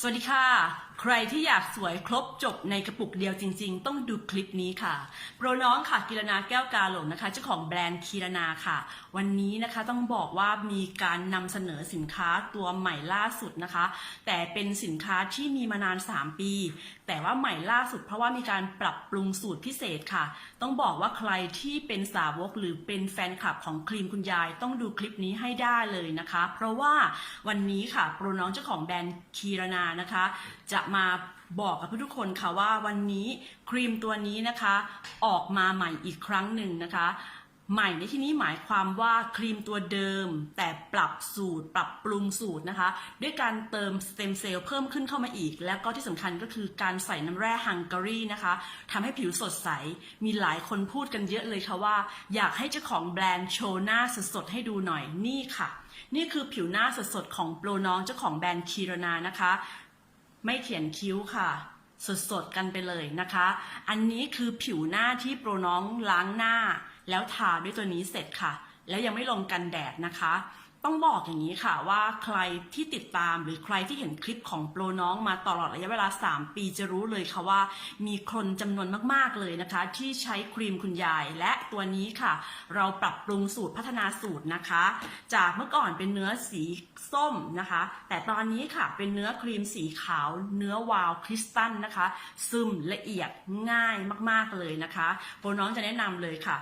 สวัสดีค่ะ ใครที่อยากสวยครบจบในกระปุกเดียวจริง ๆ ต้องดูคลิปนี้ค่ะ โปรน้องค่ะกิรนาแก้วกาหลงนะคะเจ้าของแบรนด์คีรนาค่ะ วันนี้นะคะต้องบอกว่ามีการนำเสนอสินค้าตัวใหม่ล่าสุดนะคะ แต่เป็นสินค้าที่มีมานาน 3 ปี แต่ว่าใหม่ล่าสุด เพราะว่ามีการปรับปรุงสูตรพิเศษค่ะ ต้องบอกว่าใครที่เป็นสาวกหรือเป็นแฟนคลับของครีมคุณยายต้องดูคลิปนี้ให้ได้เลยนะคะ เพราะว่าวันนี้ค่ะโปรน้องเจ้าของแบรนด์คีรนานะคะ จะมาบอกกับทุกคนค่ะว่าวันนี้ครีมตัวนี้นะคะ ออกมาใหม่อีกครั้งหนึ่งนะคะ ใหม่ในที่นี้หมายความว่าครีมตัวเดิม แต่ปรับสูตรปรับปรุงสูตรนะคะ ด้วยการเติมสเต็มเซลล์เพิ่มขึ้นเข้ามาอีก แล้วก็ที่สำคัญก็คือการใส่น้ำแร่ฮังการีนะคะทำให้ผิวสดใส มีหลายคนพูดกันเยอะเลยค่ะว่า อยากให้เจ้าของแบรนด์โชว์หน้าสดๆให้ดูหน่อยนี่ค่ะ นี่คือผิวหน้าสดๆของโปรน้องเจ้าของแบรนด์คีรนานะคะ ไม่เขียนคิ้วค่ะสดๆกันไปเลยนะคะ อันนี้คือผิวหน้าที่โปรน้องล้างหน้า แล้วทาด้วยตัวนี้เสร็จค่ะ แล้วยังไม่ลงกันแดดนะคะ ต้องบอกอย่างนี้ค่ะว่าใครที่ติดตามหรือใครที่เห็นคลิปของโปรน้องมาตลอดระยะเวลา 3 ปีจะรู้เลยค่ะว่า มีคนจำนวนมากๆเลยนะคะ ที่ใช้ครีมคุณยายและตัวนี้ค่ะ เราปรับปรุงสูตรพัฒนาสูตรนะคะ จากเมื่อก่อนเป็นเนื้อสีส้มนะคะ แต่ตอนนี้ค่ะเป็นเนื้อครีมสีขาว เนื้อวาวคริสตัลนะคะ ซึมละเอียดง่ายมากๆเลยนะคะโปรน้องจะแนะนำเลยค่ะ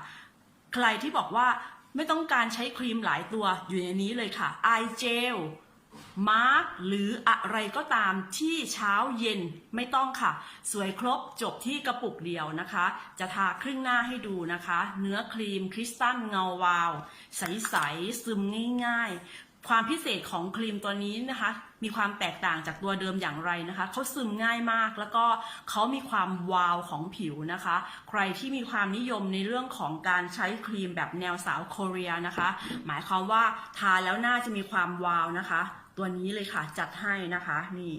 ใครที่บอกว่าไม่ต้องการใช้ครีมหลายตัวอยู่ในนี้เลยค่ะไอเจลมาร์กหรืออะไรก็ตามที่เช้าเย็นไม่ต้องค่ะ สวยครบจบที่กระปุกเดียวนะคะ จะทาครึ่งหน้าให้ดูนะคะ เนื้อครีมคริสตัลเงาวาว ใส ๆ ซึมง่าย ๆ ความพิเศษของครีมตัวนี้นะคะ มีความแตกต่างจากตัวเดิมอย่างไรนะคะเขาซึมง่ายมากแล้วก็เขามีความวาวของผิวนะคะ ใครที่มีความนิยมในเรื่องของการใช้ครีมแบบแนวสาวโคเรียนะคะ หมายความว่าทาแล้วหน้าจะมีความวาวนะคะ ตัวนี้เลยค่ะจัดให้นะคะนี่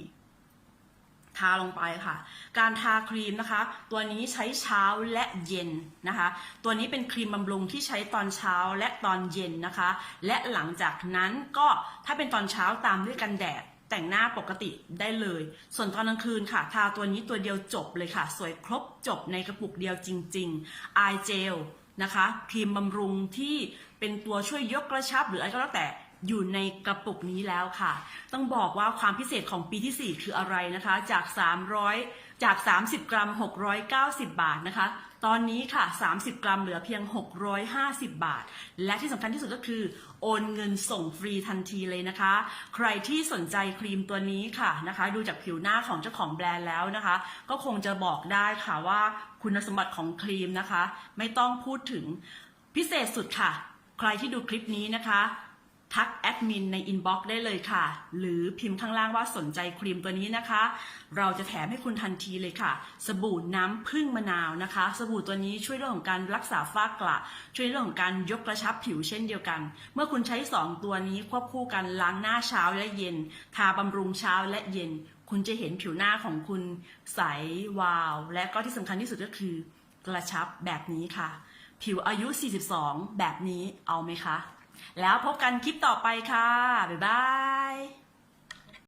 ทาลงไปค่ะ การทาครีมนะคะ ตัวนี้ใช้เช้าและเย็นนะคะ ตัวนี้เป็นครีมบำรุงที่ใช้ตอนเช้าและตอนเย็นนะคะ และหลังจากนั้นก็ถ้าเป็นตอนเช้าตามด้วยกันแดดแต่งหน้าปกติได้เลย ส่วนตอนกลางคืนค่ะ ทาตัวนี้ตัวเดียวจบเลยค่ะ สวยครบจบในกระปุกเดียวจริงๆ Eye Gel นะคะ ครีมบำรุงที่เป็นตัวช่วยยกกระชับหรืออะไรก็แล้วแต่ อยู่ในกระปุกนี้แล้วค่ะ ต้องบอกว่าความพิเศษของปีที่ 4 คืออะไรนะคะ จาก 300 จาก 30 กรัม 690 บาทนะคะ ตอนนี้ค่ะ 30 กรัมเหลือเพียง 650 บาท และที่สำคัญที่สุดก็คือ โอนเงินส่งฟรีทันทีเลยนะคะ ใครที่สนใจครีมตัวนี้ค่ะนะคะ ดูจากผิวหน้าของเจ้าของแบรนด์แล้วนะคะ ก็คงจะบอกได้ค่ะว่าคุณสมบัติของครีมนะคะ ไม่ต้องพูดถึงพิเศษสุดค่ะ ใครที่ดูคลิปนี้นะคะ ทักแอดมินในอินบ็อกซ์ได้เลยค่ะ หรือพิมพ์ข้างล่างว่าสนใจครีมตัวนี้นะคะ เราจะแถมให้คุณทันทีเลยค่ะ สบู่น้ำผึ้งมะนาวนะคะ สบู่ตัวนี้ช่วยเรื่องของการรักษาฝ้ากระช่วยเรื่องของการยกกระชับผิวเช่นเดียวกัน เมื่อคุณใช้ 2 ตัวนี้ควบคู่กันล้างหน้าเช้าและเย็น ทาบำรุงเช้าและเย็น คุณจะเห็นผิวหน้าของคุณใสวาว และก็ที่สำคัญที่สุดก็คือกระชับแบบนี้ค่ะ ผิวอายุ 42 แบบนี้เอาไหมคะ แล้วพบกันคลิปต่อไปค่ะ บ๊ายบาย